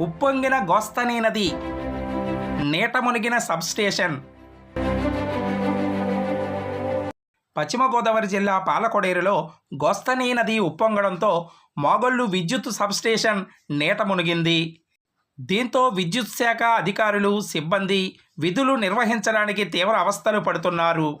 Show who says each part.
Speaker 1: ఉప్పొంగిన గోస్తనీ నది నీట మునిగిన సబ్స్టేషన్. పశ్చిమ గోదావరి జిల్లా పాలకొడేరులో గోస్తనీ నది ఉప్పొంగడంతో మోగొల్లు విద్యుత్ సబ్స్టేషన్ నీట మునిగింది. దీంతో విద్యుత్ శాఖ అధికారులు సిబ్బంది విధులు నిర్వహించడానికి తీవ్ర అవస్థలు పడుతున్నారు.